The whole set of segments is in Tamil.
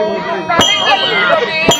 我们把这个也做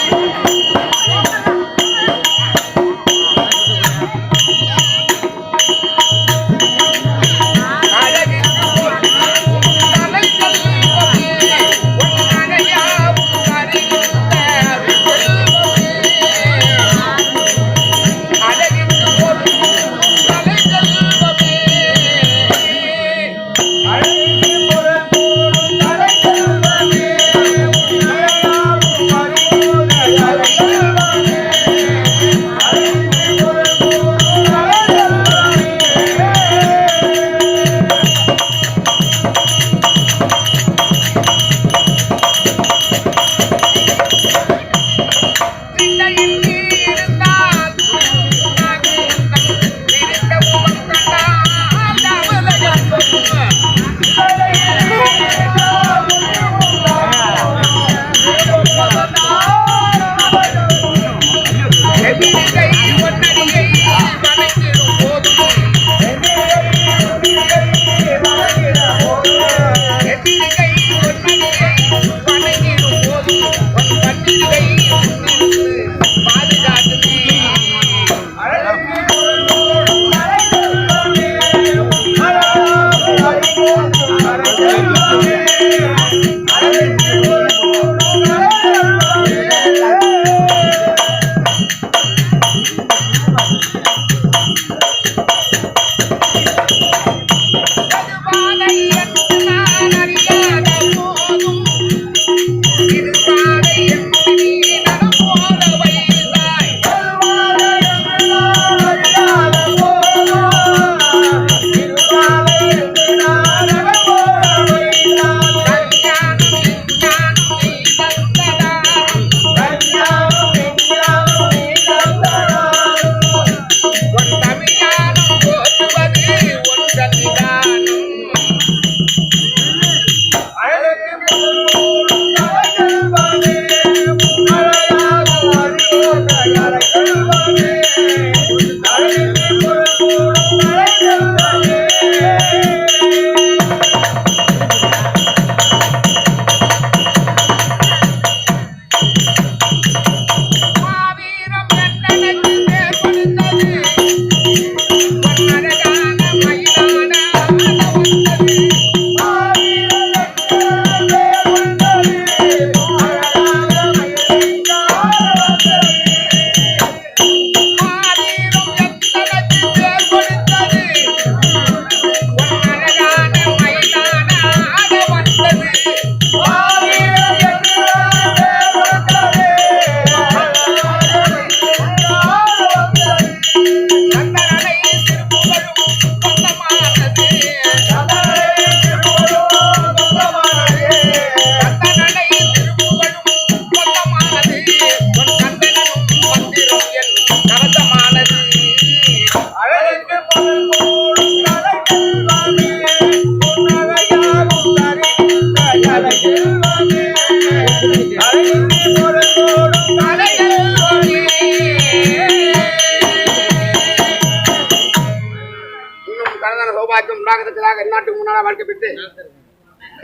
உண்டாகிறதுக்காக இந்நாட்டுக்கு முன்னாள் வாழ்க்கை பெற்று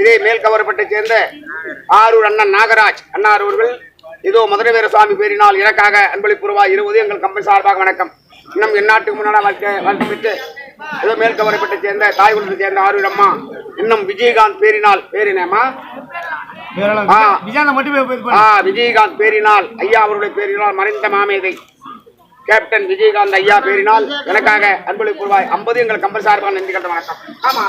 இதே மேல் கவரப்பட்டை சேர்ந்த ஆரூர் அண்ணன் நாகராஜ். அண்ணார் அவர்கள் இதோ மதுரை வீர சுவாமி பேரினால் எனக்காக அன்பளிப்பு ரூபாய் இருபது எங்கள் கம்பெனி சார்பாக வணக்கம். இன்னும் எந்நாட்டுக்கு முன்னாள் வாழ்க்கை வாழ்க்கை பெற்று இதோ மேல் கவரப்பட்டை சேர்ந்த தாய் குலத்தை சேர்ந்த ஆரூர் அம்மா இன்னும் விஜயகாந்த் பேரினால் பேரினேமா விஜயகாந்த் பேரினால் ஐயா அவருடைய பேரினால் மறைந்த மாமேதை. கேப்டன் விஜயகாந்த் ஐயா பேரினால் எனக்காக அன்பளிப்பு ரூபாய் ஐம்பது எங்கள் கம்பல் சார்பாக நன்றி கண்ட வணக்கம். ஆமா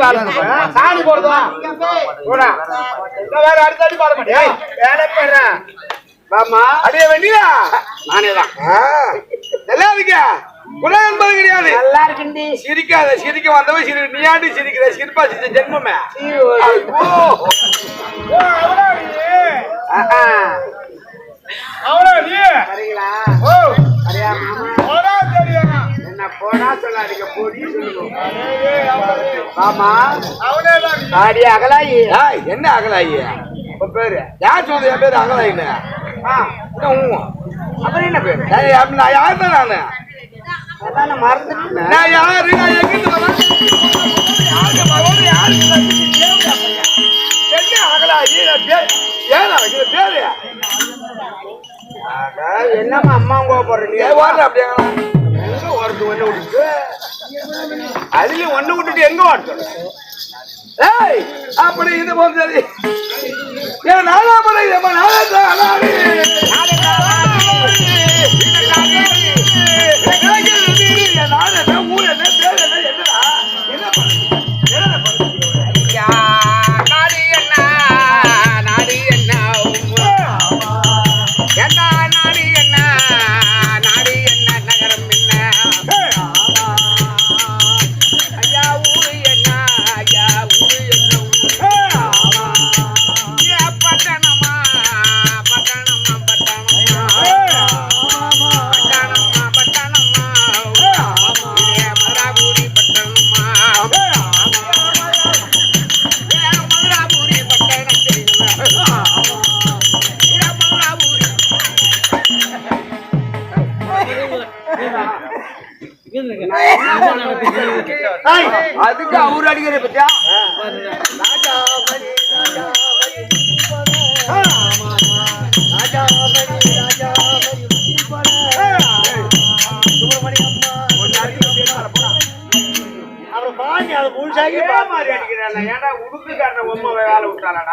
அடிக்கடி வாழை தூக்குற? சாணி போடுறதா போடா. வேற அடுத்த அடி பாட மாட்டியா ஏய், வேலை பாரு. வாம்மா. அடிய வேண்டியா நானேதான். நல்லா இருக்க குறை என்பது கிடையாது நல்லா இருக்குண்டி. சிரிக்காத சிரிக்க வந்தவன் சிரி நீயாண்டி சிரிக்கிற சிரிப்பா சிரிச்ச ஜென்மமே நீ? சரிங்களா? ஓ, சரியா, மாமா? என்ன போடா சொல்லாதீங்க, போடி அகலாயி. என்ன அகலாயி பேரு? யார் சொன்னது என் பேரு அகலாயின்னு ஆ, அப்புறம் என்ன பேரு? நான் யார் தான் நானு அதான் நான் யாரு நான் எங்கிருந்து வரேன் என்ன அகலாயி ஏன் பேரு என்னம்மா அம்மா கோபப்படுற நீ? ஓடுற அப்படியே ஓடுறது ஒண்ணு விட்டுட்டு? அதுலயும் ஒண்ணு விட்டுட்டு எங்க ஓடுறது? ஏய் அப்படி இது போன்றது சரி ஏன் நானா படை நம்ம நானா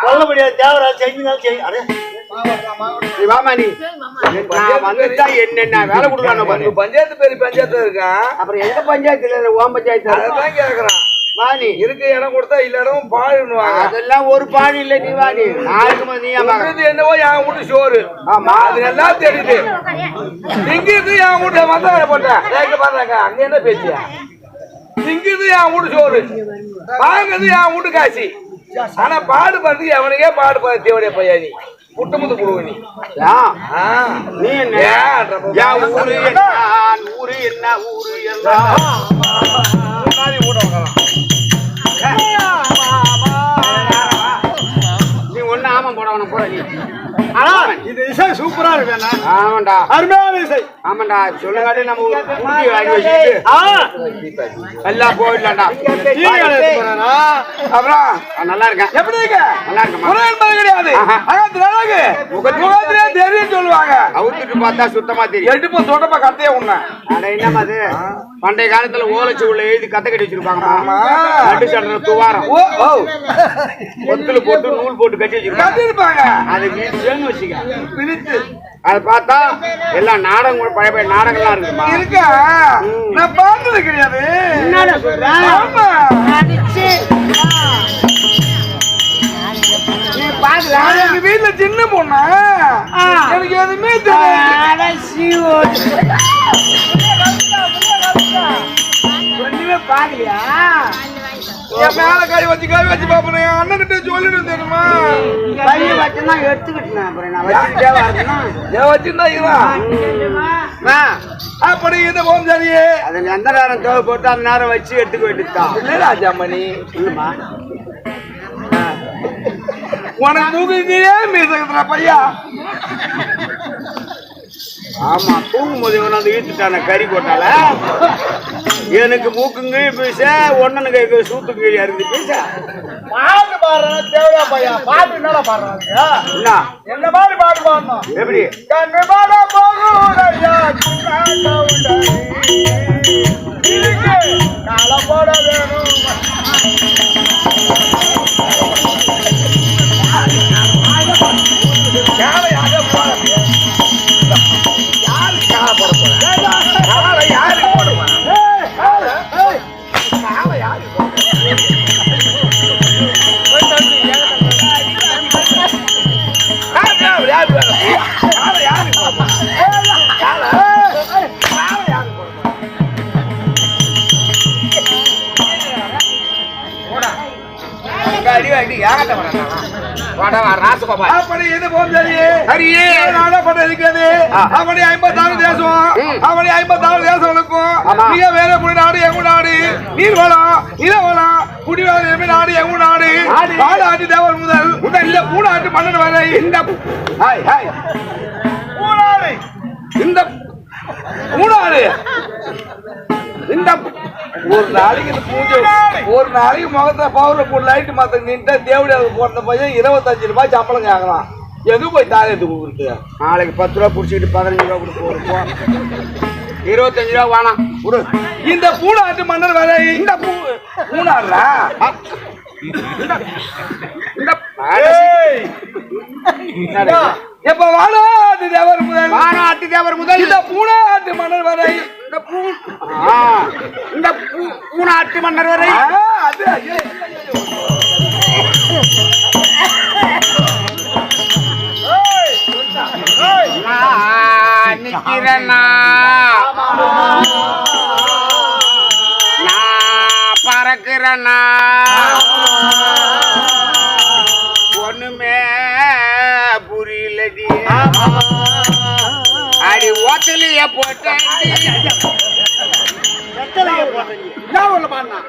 சொல்ல முடியாது தேவராஜ் செஞ்சுதான் செய்யும் அடே. கொடுக்கணும் பாரு. பஞ்சாயத்து பஞ்சாயத்து இருக்கா? அப்புறம் எந்த பஞ்சாயத்துல? இல்ல ஓம் பஞ்சாயத்து அதான் கேக்குறான். வா நீ. இருக்க இடம் கொடுத்தா இல்ல இடம் அதெல்லாம் ஒரு பாடி இல்ல நீ வா நீ. நாளைக்கு நீ? உங்களுது என்னவோ என் வீட்டு சோறு. ஆமா. அது எல்லாம் தெரியுது திங்கிறது என் வீட்டு வந்தாங்க போட்டேன் கேட்க பாருங்க அங்க என்ன பேசியா திங்கிறது என் வீட்டு சோறு. வாங்குறது என் வீட்டு காசி. ஆனா பாடு பண்றது எவனுக்கே பாடு பண்ண தேவடைய பையா நீ புட்டு முத்து புடுவ நீ. என் ஊரு என்ன? ஊரு என்ன? ஊரு என்ன? ஊட உட்காரலாம். இது இசை சூப்பரா இருக்கு. ஆமாண்டா. அருமையான இசை. ஆமாண்டா சொல்லுங்காட்டி நம்ம குருவி வாங்கி வச்சுட்டு எல்லாம் போயிடலாம்டா? அப்புறம் நல்லா இருக்கேன். எப்படி இருக்க? நல்லா இருக்குமா குறை என்பது கிடையாது. அழகு. முகத்திலே தெரியும் சொல்லுவாங்க. அவுத்துட்டு பார்த்தா சுத்தமா தெரியும். எடுப்பு தொடப்ப கத்தையே உண்ண அட என்னம்மா அது? பண்டைய காலத்துல ஓலைச்சு உள்ள எழுதி கத்த கட்டி வச்சிருப்பாங்க. நடு சட்டை துவாரம். ஓ ஓ. ஒத்துல போட்டு நூல் போட்டு கட்டி வச்சிருப்பாங்க. அது வீட்டுன்னு வச்சுக்க. அதை பார்த்தா எல்லாம் நாடகம் கூட பழைய பழைய நாடகம்லாம் இருக்குமா? இருக்கா? நான் பார்த்தது கிடையாது. எங்க வீட்டுல சின்ன பொண்ணா. எனக்கு எதுவுமே தெரியாது. ஒண்ணுமே பாக்கலையா என் மேல கை வச்சு கை வச்சு பாப்பேன் என் அண்ணன் கிட்ட சொல்லிட்டு தெரியுமா கையை வச்சுனா எடுத்துக்கிட்டேன் அப்புறம் நான் வச்சுக்கிட்டே வரணும்னா ஏன் வச்சிருந்தா வா. அப்படி சரியே. எந்த நேரம் தேவை போட்டு அந்த நேரம் வச்சு எடுத்துக்க வேண்டியதுதான் இல்ல ராஜாமணி. இல்லம்மா. உனக்கு பையா? ஆமா தூங்கும் போது இவன் இழுத்துட்டான கறி போட்டால. எனக்கு மூக்குங்க பீச. ஒன்னனுக்கு சூத்துக்கு இறந்து பீச. பாட்டு பாடுறானா தேவையா பையா? பாட்டு என்னடா பாடுறாங்க? என்ன? என்ன மாதிரி பாட்டு பாடணும்? எப்படி? கண்ணு பாட. இதுக்கு காலம் போட வேணும். அப்படி இது நாடப்பட்ட இருக்கிறது. அப்படி ஐம்பத்தாறு தேசம். அப்படி ஐம்பத்தாறு தேசங்களுக்கும் ஆமா. மிக வேற குடி நாடு எங்க நாடு? நீர் வளம் நில வளம் குடிவளம் நாடு எங்க நாடு. பாலாட்டு தேவர் முதல். முதல்ல பூனாட்டு மன்னன் வரை. இந்த ஹாய் ஹாய். பூனாடு இந்த பூனாடு இந்த ஒரு நாளைக்கு இந்த ஒரு நாளைக்கு முகத்துல பவுடர் போட்டு லைட் மாத்த நின்று தேவடியாவுக்கு போட்ட பையன் இருபத்தஞ்சு ரூபாய் சம்பளம் கேட்கலாம் எது போய் தாரை எடுத்து கொடுக்குறது? நாளைக்கு பத்து ரூபா புடிச்சிட்டு பதினஞ்சு ரூபா கொடுத்து போறோம் இருபத்தஞ்சு ரூபா வேணாம் கொடு. இந்த பூனாட்டு மன்னர் வரை இந்த பூ பூனாடுறா? எப்ப வாழாது தேவர் முதல்? மாநாட்டு தேவர் முதல். இந்த பூனாட்டு மன்னர் வரை இந்த பூ ஆ, இந்த பூ பூநாட்டு மன்னர் வரை. நிக்கிறேன்னா. நான் பறக்கிறேன்னா. ஒண்ணுமே புரியலடி. அடி ஓத்தலைய போட்டேன் என்ன ஒண்ணு பாடினா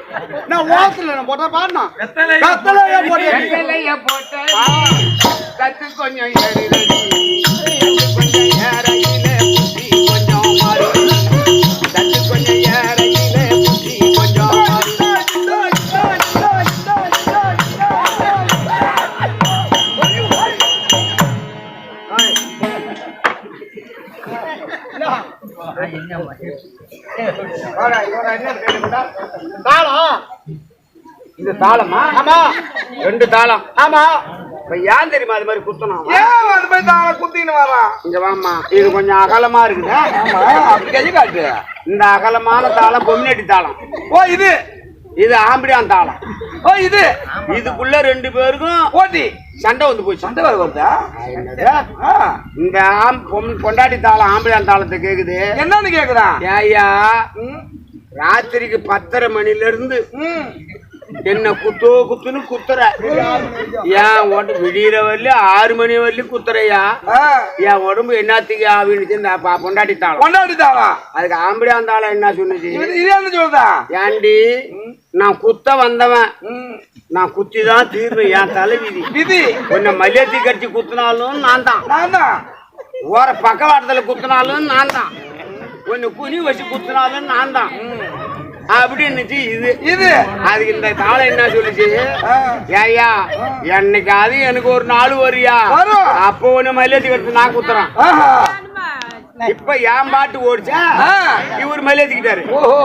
நான் போட்டா பாடினா வெத்தலைய போட்டேன் கத்து கொஞ்சம் தாளம்? இது தாளமா ஆமா. ரெண்டு தாளம். ஆமா. இப்ப ஏன் தெரியுமா அது மாதிரி குத்தணும்? ஏன் அது போய் தாங்க குத்தின்னு வரான்? இங்க வாமா இது கொஞ்சம் அகலமா இருக்குதா. அப்படி கை காட்டு. இந்த அகலமான தாளம் பொம்னேட்டி தாளம். ஓ இது. இது ஆம்படியான் தாளம். ஓ இது. இதுக்குள்ள ரெண்டு பேருக்கும் ஓட்டி சண்டை வந்து போச்சு. சண்டை வர வருதா? இந்த ஆம் பொண்டாட்டி தாளம் ஆம்படியான் தாளத்தை கேக்குது. என்னன்னு கேக்குறான் ஏய்யா ம், ராத்திரிக்கு பத்தரை மணில இருந்து ம். என்ன குத்தோ குத்துன்னு குத்துற. ஏன் உடம்பு விடியிற வரலையும் ஆறு மணி வரலையும் குத்துறையா? என் உடம்பு என்னத்துக்கு ஆவினுச்சு இந்த ப- பொண்டாட்டி தாளம். கொண்டாடி தாளா அதுக்கு ஆம்படியான் தாளம் என்ன சொன்னுச்சு? இது என்ன சொல்றா? ஏண்டி நான் குத்த வந்தவன். நான் குத்தி தான் தீர்வேன் என் தலைவிதி. விதி. உன்னை மல்லியத்தி கட்சி குத்தினாலும் நான் தான். நான் தான். ஓர பக்கவாட்டத்துல குத்தினாலும் நான் தான். உன்னை குனி வச்சு குத்தினாலும் நான் தான். அப்படின்னுச்சு இது. இது? அதுக்கு இந்த தாளம் என்ன சொல்லுச்சு? ஆ, ஏய்யா என்னைக்காவது எனக்கு ஒரு நாள் வரியா. அப்போ ஒண்ணு மல்லியத்தி கட்சி நான் குத்துறேன். இப்ப என் பாட்டு ஓடிச்சா? ஆ. இவர் மல்லியத்திக்கிட்டாரு ஓஹோ.